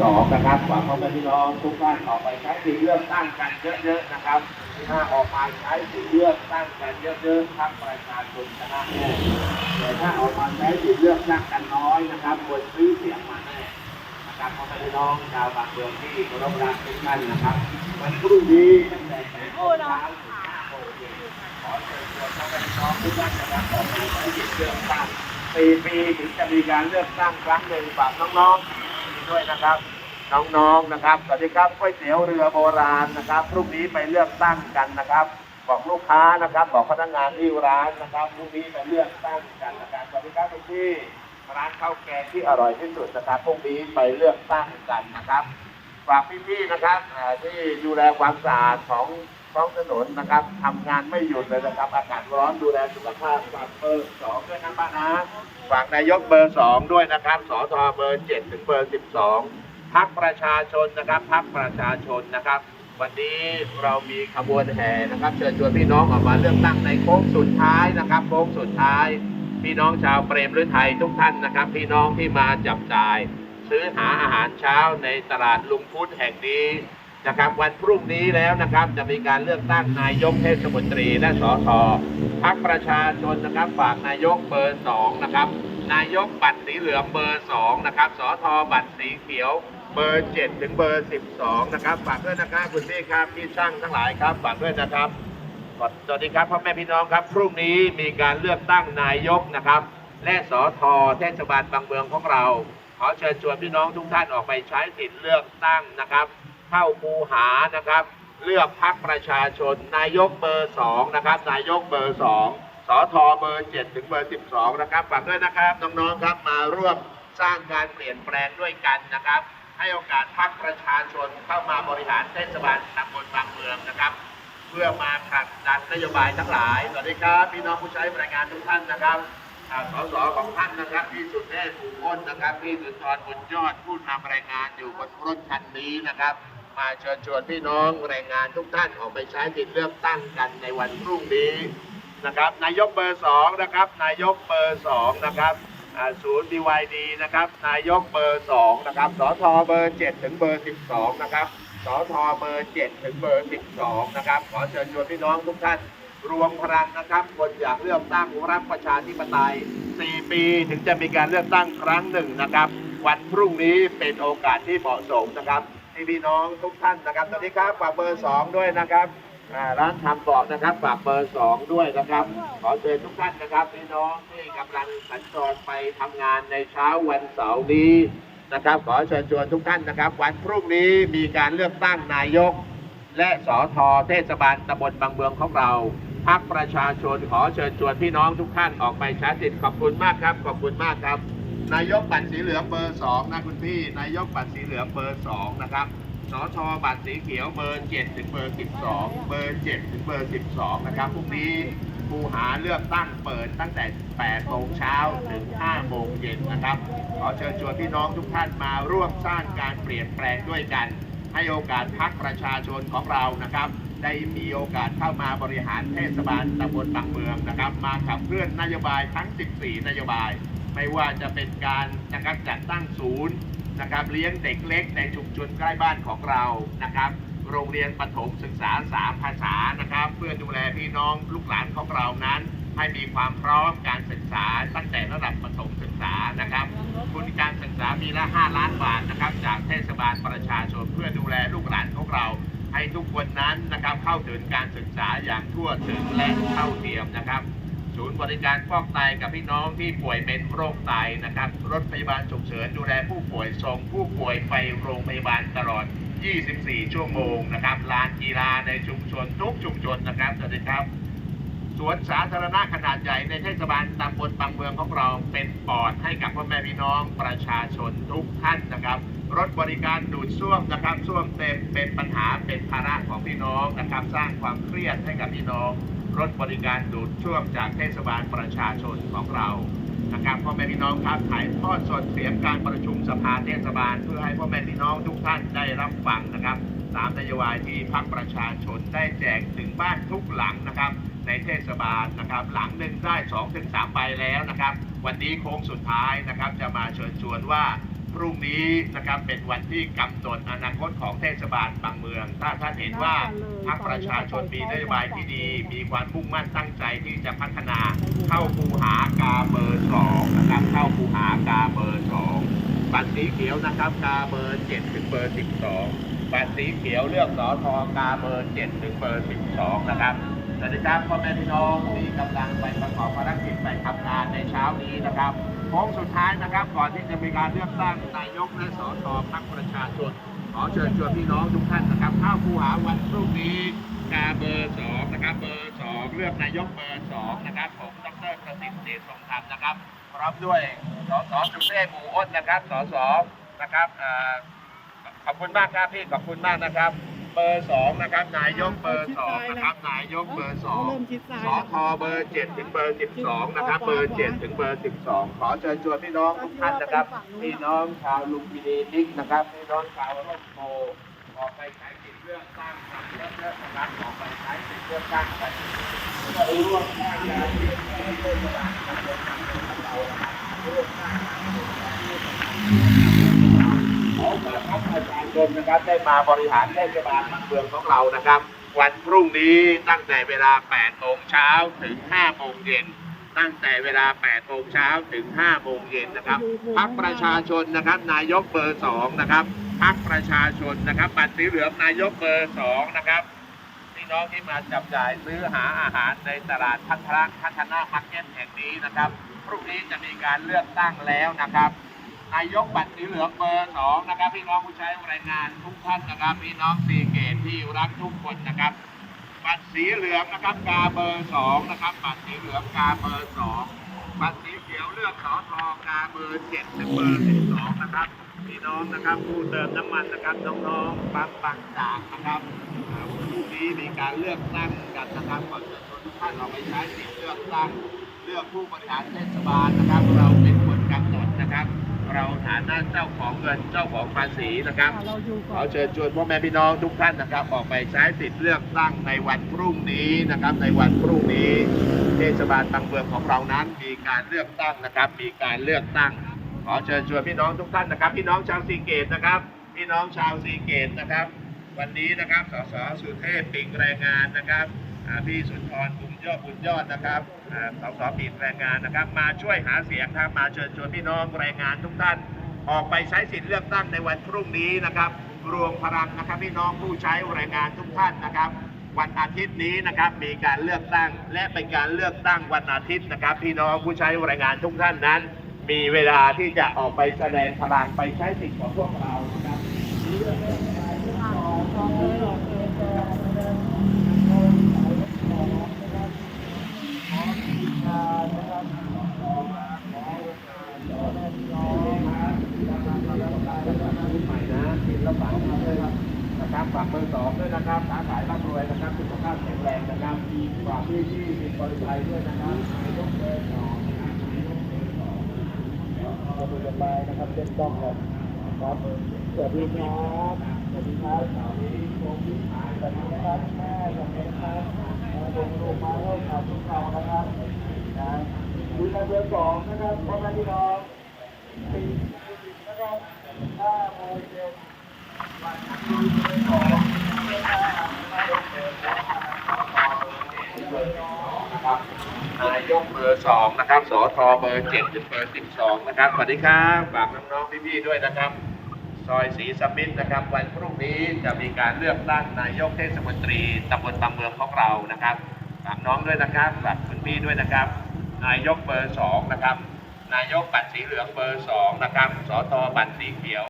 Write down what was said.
12นะครับฝากพ่อแม่พี่น้องทุกท่านออกไปใช้สิทธิเลือกตั้งกันเยอะๆนะครับถ้าออกมาใช้สิทธิเลือกตั้งกันเยอะๆทั้งประชาชนชนะแน่แต่ถ้าออกมาใช้สิทธิเลือกตั้งกันน้อยนะครับควรซื้อเสียงมาแน่นะครับพ่อแม่พี่น้องชาวบางเมืองที่เคารพรักทุกท่านนะครับวันพรุ่งนี้ตั้งแต่แปดโมงเช้าถึงห้าโมงเย็นขอเชิญชวนพ่อแม่พี่น้องทุกท่านนะครับออกมาใช้สิทธิเลือกตั้งปีปีถึงจะมีการเลือกตั้งครั้งหนึ่งฝากน้องๆ ด้วยนะครับ น้องๆนะครับสวัสดีครับก๋วยเตี๋ยวเรือโบราณนะครับพรุ่งนี้ไปเลือกตั้งกันนะครับบอกลูกค้านะครับบอกพนักงานที่ร้านนะครับพรุ่งนี้ไปเลือกตั้งกันนะครับสวัสดีครับทุกที่ร้านข้าวแกงที่อร่อยที่สุดนะครับพรุ่งนี้ไปเลือกตั้งกันนะครับฝากพี่ๆนะครับที่ดูแลความสะอาดของ ท้องถนนนะครับทำงานไม่หยุดเลยนะครับ อากาศร้อนดูแลสุขภาพฝากเบอร์สองด้วยนะป้านะฝากนายกเบอร์สองด้วยนะครับสอทอเบอร์เจ็ดถึงเบอร์สิบสองพักประชาชนนะครับพักประชาชนนะครับ วันนี้เรามีขบวนแห่นะครับ เชิญชวนพี่น้องออกมาเลือกตั้งในโค้งสุดท้ายนะครับโค้งสุดท้าย พี่น้องชาวเปรมฤทัยทุกท่านนะครับ พี่น้องที่มาจับจ่าย ซื้อหาอาหารเช้าในตลาดลุงพุทธแห่งนี้ นะครับวันพรุ่งนี้แล้วนะครับจะมีการเลือกตั้งนายกเทศมนตรีและสสพักประชาชนนะครับฝากนายกเบอร์สองนะครับนายกบัตรสีเหลืองเบอร์สองนะครับสทบัตรสีเขียวเบอร์เจ็ดถึงเบอร์สิบสองนะครับฝากด้วยนะครับคุณพี่ครับพี่ช่างทั้งหลายครับฝากด้วยนะครับสวัสดีครับพ่อแม่พี่น้องครับ พรุ่งนี้มีการเลือกตั้งนายกนะครับ และสทเทศบาลบางเมืองของเรา ขอเชิญชวนพี่น้องทุกท่านออกไปใช้สิทธิ์เลือกตั้งนะครับ เข้าคูหานะครับ เลือกพักประชาชน นายกเบอร์สองนะครับ นายกเบอร์สองสอทอเบอร์เจ็ดถึงเบอร์สิบสองนะครับฝากด้วยนะครับน้องๆครับมาร่วมสร้างการเปลี่ยนแปลงด้วยกันนะครับ ให้โอกาสพักประชาชนเข้ามาบริหารเทศบาลตำบลบางเมืองนะครับ เพื่อมาผลักดันนโยบายทั้งหลายสวัสดีครับพี่น้องผู้ใช้บริการทุกท่านนะครับสสของท่านนะครับพี่สุดเทพภูมิอ้นนะครับพี่สุนทรบุญยอดผู้นำรายงานอยู่บนรถคันนี้นะครับ มาเชิญชวนพี่น้องแรงงานทุกท่านออกไปใช้สิทธิเลือกตั้งกันในวันพรุ่งนี้นะครับ นายกเบอร์สองนะครับ นายกเบอร์สองนะครับศูนย์ BYD นะครับ นายกเบอร์สองนะครับ สทเบอร์เจ็ดถึงเบอร์สิบสองนะครับ สทเบอร์เจ็ดถึงเบอร์สิบสองนะครับ ขอเชิญชวนพี่น้องทุกท่านรวมพลังนะครับคนอยากเลือกตั้งรับประชาธิปไตย 4 ปีถึงจะมีการเลือกตั้งครั้งหนึ่งนะครับ วันพรุ่งนี้เป็นโอกาสที่เหมาะสมนะครับ ที่พี่น้องทุกท่านนะครับสวัสดีครับฝากเบอร์สองด้วยนะครับอ่าร้านทำบอกนะครับฝากเบอร์สองด้วยนะครับ ขอเชิญทุกท่านนะครับพี่น้องที่กำลังสัญจรไปทำงานในเช้าวันเสาร์นี้นะครับ ขอเชิญชวนทุกท่านนะครับ วันพรุ่งนี้มีการเลือกตั้งนายก และสอทอเทศบาลตำบลบางเมืองของเราพักประชาชนขอเชิญชวนพี่น้องทุกท่านออกไปใช้สิทธิ์ขอบคุณมากครับ ขอบคุณมากครับ นายกบัตรสีเหลืองเบอร์สองนะคุณพี่ นายกบัตรสีเหลืองเบอร์สองนะครับสอทอบัตรสีเขียวเบอร์เจ็ดถึงเบอร์สิบสองเบอร์เจ็ดถึงเบอร์สิบสองนะครับพรุ่งนี้คูหาเลือกตั้งเปิดตั้งแต่8โมงเช้าถึง5โมงเย็นนะครับ ขอเชิญชวนพี่น้องทุกท่านมาร่วมสร้างการเปลี่ยนแปลงด้วยกัน ให้โอกาสพักประชาชนของเรานะครับ ได้มีโอกาสเข้ามาบริหารเทศบาลตำบลบางเมืองนะครับ มาขับเคลื่อนนโยบายทั้ง 14 นโยบาย ไม่ว่าจะเป็นการนะครับจัดตั้งศูนย์นะครับเลี้ยงเด็กเล็กในชุมชนใกล้บ้านของเรานะครับ โรงเรียนประถมศึกษา3ภาษานะครับ เพื่อดูแลพี่น้องลูกหลานของเรานั้น ให้มีความพร้อมการศึกษาตั้งแต่ระดับประถมศึกษานะครับทุนการศึกษามีละ 5 ล้านบาทนะครับ จากเทศบาลประชาชนเพื่อดูแลลูกหลานของเรา ให้ทุกคนนั้นนะครับเข้าถึงการศึกษาอย่างทั่วถึงและเท่าเทียมนะครับ ศูนย์บริการฟอกไตกับพี่น้องที่ป่วยเป็นโรคไตนะครับ รถพยาบาลฉุกเฉินดูแลผู้ป่วยส่งผู้ป่วยไปโรงพยาบาลตลอด 24 ชั่วโมงนะครับลานกีฬาในชุมชนทุกชุมชนนะครับสวัสดีครับสวนสาธารณะขนาดใหญ่ในเทศบาลตำบลบางเมืองของเราเป็นปอดให้กับพ่อแม่พี่น้องประชาชนทุกท่านนะครับ รถบริการดูดซ่วมนะครับซ่วมเต็มเป็นปัญหาเป็นภาระของพี่น้องนะครับ สร้างความเครียดให้กับพี่น้อง รถบริการดูดซ่วมจากเทศบาลประชาชนของเรานะครับพ่อแม่พี่น้องครับถ่ายทอดสดเสียงการประชุมสภาเทศบาล เพื่อให้พ่อแม่พี่น้องทุกท่านได้รับฟังนะครับ ตามนโยบายที่พรรคประชาชนได้แจกถึงบ้านทุกหลังนะครับ ในเทศบาลนะครับ หลังหนึ่งได้2-3ถึงใบแล้วนะครับ วันนี้โค้งสุดท้ายนะครับ จะมาเชิญชวนว่า พรุ่งนี้นะครับเป็นวันที่กำหนดอนาคตของเทศบาลบางเมือง ถ้าท่านเห็นว่าพรรคประชาชนมีนโยบายที่ดี มีความมุ่งมั่นตั้งใจที่จะพัฒนาเข้าคูหากาเบอร์สองนะครับเข้าคูหากาเบอร์สองบัตรสีเขียวนะครับกาเบอร์เจ็ดถึงเบอร์สิบสองบัตรสีเขียวเลือกสอทอกาเบอร์เจ็ดถึงเบอร์สิบสองนะครับสวัสดีครับพ่อแม่พี่น้องที่กำลังไปประกอบภารกิจไปทำงานในเช้านี้นะครับโค้งสุดท้ายนะครับ ก่อนที่จะมีการเลือกตั้งนายกและสสพรรคประชาชน ขอเชิญชวนพี่น้องทุกท่านนะครับเข้าคูหาวันพรุ่งนี้กาเบอร์สองนะครับเบอร์สองเลือกนายกเบอร์สองนะครับผมดรประสิทธิ์เดชสงธรรมนะครับพร้อมด้วยสสสุเทพหมู่อ้นนะครับสสนะครับขอบคุณมากครับพี่ขอบคุณมากนะครับ เบอร์สองนะครับนายกเบอร์สองนะครับนายกเบอร์สองเริ่มชิดซ้ายสอทอเบอร์เจ็ดถึงเบอร์สิบสองนะครับเบอร์เจ็ดถึงเบอร์สิบสองขอเชิญชวนพี่น้องทุกท่านนะครับพี่น้องชาวลุมพินีนิกนะครับพี่น้องชาวร่มโพออกไปใช้สิทธิ์เลือกตั้งกันเยอะๆนะครับออกไปใช้สิทธิ์เลือกตั้งกันเพื่อร่วมสร้างการเปลี่ยนแปลงเรื่องราวการเมืองของเรานะครับร่วมสร้างการเปลี่ยนแปลงเรื่องราว ของประชาชนนะครับ ได้มาบริหารเทศบาลบางเมืองของเรานะครับ วันพรุ่งนี้ตั้งแต่เวลา8โมงเช้าถึง5โมงเย็นตั้งแต่เวลา8โมงเช้าถึง5โมงเย็นนะครับพักประชาชนนะครับ นายกเบอร์2นะครับพักประชาชนนะครับ บัตรสีเหลืองนายกเบอร์2นะครับพี่น้องที่มาจับจ่ายซื้อหาอาหารในตลาดพัฒนาพัฒนามาร์เก็ตแห่งนี้นะครับ พรุ่งนี้จะมีการเลือกตั้งแล้วนะครับ นายกบัตรสีเหลืองเบอร์สองนะครับ พี่น้องผู้ใช้แรงงานทุกท่านนะครับพี่น้องสีเกตที่รักทุกคนนะครับ บัตรสีเหลืองนะครับกาเบอร์สองนะครับบัตรสีเหลืองกาเบอร์สองบัตรสีเขียวเลือกสอทอกาเบอร์เจ็ดถึงเบอร์สิบสองนะครับพี่น้องนะครับผู้เติมน้ำมันนะครับน้องๆปั๊มบางจากนะครับอ่าพรุ่งนี้มีการเลือกตั้งกันนะครับขอเชิญชนทุกท่านออกไปใช้สิทธิ์เลือกตั้งเลือกผู้บริหารเทศบาลนะครับ เราเป็นคนกำหนดนะครับ เราฐานะเจ้าของเงินเจ้าของภาษีนะครับ เราอยู่ขก่ออน เชิญชวนพ่อแม่พี่น้องทุกท่านนะครับ ออกไปใช้สิทธิ์เลือกตั้งในวันพรุ่งนี้นะครับ ในวันพรุ่งนี้ เทศบาลบางเมืองของเรานั้นมีการเลือกตั้งนะครับ มีการเลือกตั้ง ขอเชิญชวนพี่น้องทุกท่านนะครับ พี่น้องชาวสีเกตนะครับ พี่น้องชาวสีเกตนะครับ วันนี้นะครับสสสุเทพปิงแรงงานนะครับอ่า พี่สุนทรบุญยอดบุญยอดนะครับอ่าสสปิงแรงงานนะครับ มาช่วยหาเสียงครับมาเชิญชวนพี่น้องแรงงานทุกท่าน ออกไปใช้สิทธิ์เลือกตั้งในวันพรุ่งนี้นะครับ รวมพลังนะครับพี่น้องผู้ใช้แรงงานทุกท่านนะครับ วันอาทิตย์นี้นะครับมีการเลือกตั้ง และเป็นการเลือกตั้งวันอาทิตย์นะครับ พี่น้องผู้ใช้แรงงานทุกท่านนั้น มีเวลาที่จะออกไปแสดงพลังไปใช้สิทธิ์ของพวกเรานะครับ ใหม่นะกินแล้วฝังเลยนะครับฝากเบอร์สองด้วยนะครับค้าขายร่ำรวยนะครับสุขภาพแข็งแรงนะครับฝากพี่ที่มีบริษัท ด้วยนะครับนายกเบอร์สองนะครับนายกเบอร์สองเราดูกันไปนะครับเช็คกล้องกันครับสวัสดีครับสวัสดีครับสวัสดีผมพี่ชายสวัสดีครับแม่สวัสดีครับลงลงมาเล่าข่าวทุกข่าวนะครับนะดูในเบอร์สองนะครับพ่อแม่พี่น้องปีนะครับห้าโมงเย็นนายกเบอร์สองนะครับสอทอเบอร์เจ็ดถึงเบอร์สิบสองนะครับ สวัสดีครับฝากน้องๆพี่ๆด้วยนะครับ ซอยศรีสมิทธนะครับ วันพรุ่งนี้จะมีการเลือกตั้งนายกเทศมนตรีตำบลบางเมืองของเรานะครับ ฝากน้องด้วยนะครับ ฝากคุณพี่ด้วยนะครับ นายกเบอร์สองนะครับ นายกบัตรสีเหลืองเบอร์สองนะครับสอทอบัตรสีเขียว